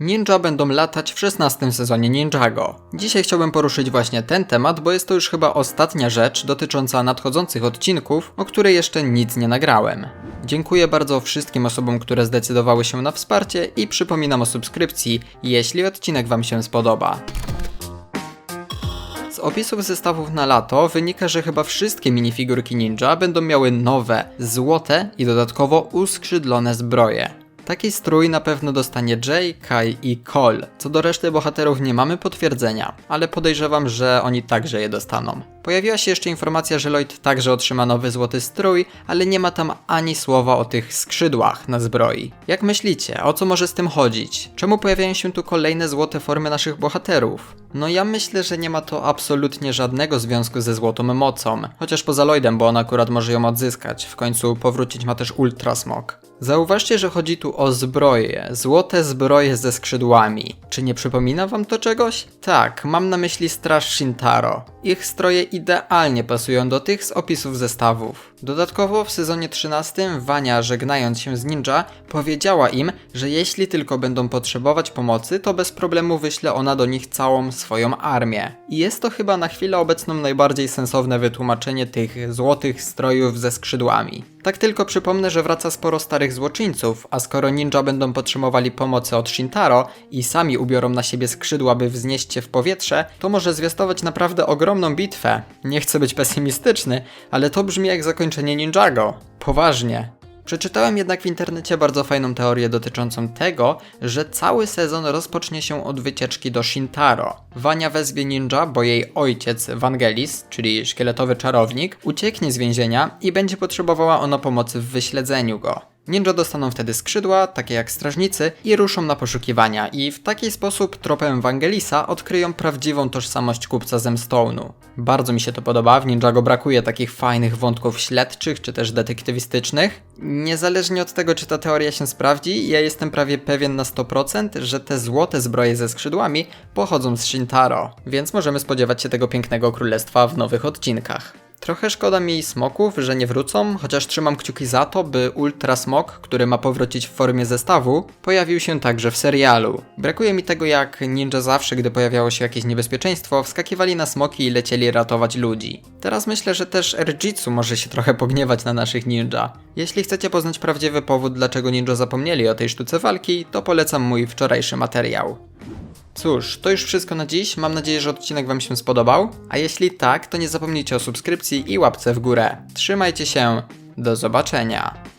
Ninja będą latać w 16 sezonie Ninjago. Dzisiaj chciałbym poruszyć właśnie ten temat, bo jest to już chyba ostatnia rzecz dotycząca nadchodzących odcinków, o której jeszcze nic nie nagrałem. Dziękuję bardzo wszystkim osobom, które zdecydowały się na wsparcie i przypominam o subskrypcji, jeśli odcinek Wam się spodoba. Z opisów zestawów na lato wynika, że chyba wszystkie minifigurki ninja będą miały nowe, złote i dodatkowo uskrzydlone zbroje. Taki strój na pewno dostanie Jay, Kai i Cole. Co do reszty bohaterów nie mamy potwierdzenia, ale podejrzewam, że oni także je dostaną. Pojawiła się jeszcze informacja, że Lloyd także otrzyma nowy złoty strój, ale nie ma tam ani słowa o tych skrzydłach na zbroi. Jak myślicie, o co może z tym chodzić? Czemu pojawiają się tu kolejne złote formy naszych bohaterów? No ja myślę, że nie ma to absolutnie żadnego związku ze złotą mocą, chociaż poza Lloydem, bo on akurat może ją odzyskać. W końcu powrócić ma też Ultra Smog. Zauważcie, że chodzi tu o zbroje, złote zbroje ze skrzydłami. Czy nie przypomina wam to czegoś? Tak, mam na myśli Straż Shintaro. Ich stroje idealnie pasują do tych z opisów zestawów. Dodatkowo w sezonie 13 Wania, żegnając się z ninja, powiedziała im, że jeśli tylko będą potrzebować pomocy, to bez problemu wyśle ona do nich całą swoją armię. I jest to chyba na chwilę obecną najbardziej sensowne wytłumaczenie tych złotych strojów ze skrzydłami. Tak tylko przypomnę, że wraca sporo starych złoczyńców, a skoro ninja będą potrzebowali pomocy od Shintaro i sami ubiorą na siebie skrzydła, by wznieść się w powietrze, to może zwiastować naprawdę ogromną bitwę. Nie chcę być pesymistyczny, ale to brzmi jak zakończenie Ninjago. Poważnie. Przeczytałem jednak w internecie bardzo fajną teorię dotyczącą tego, że cały sezon rozpocznie się od wycieczki do Shintaro. Wania wezwie ninja, bo jej ojciec Vangelis, czyli szkieletowy czarownik, ucieknie z więzienia i będzie potrzebowała ona pomocy w wyśledzeniu go. Ninja dostaną wtedy skrzydła, takie jak strażnicy, i ruszą na poszukiwania i w taki sposób tropem Vangelisa odkryją prawdziwą tożsamość kupca Zemstone'u. Bardzo mi się to podoba, w Ninjago brakuje takich fajnych wątków śledczych czy też detektywistycznych. Niezależnie od tego, czy ta teoria się sprawdzi, ja jestem prawie pewien na 100%, że te złote zbroje ze skrzydłami pochodzą z Shintaro, więc możemy spodziewać się tego pięknego królestwa w nowych odcinkach. Trochę szkoda mi smoków, że nie wrócą, chociaż trzymam kciuki za to, by Ultra Smok, który ma powrócić w formie zestawu, pojawił się także w serialu. Brakuje mi tego jak ninja zawsze, gdy pojawiało się jakieś niebezpieczeństwo, wskakiwali na smoki i lecieli ratować ludzi. Teraz myślę, że też Erjitsu może się trochę pogniewać na naszych ninja. Jeśli chcecie poznać prawdziwy powód, dlaczego ninja zapomnieli o tej sztuce walki, to polecam mój wczorajszy materiał. Cóż, to już wszystko na dziś. Mam nadzieję, że odcinek Wam się spodobał. A jeśli tak, to nie zapomnijcie o subskrypcji i łapce w górę. Trzymajcie się. Do zobaczenia.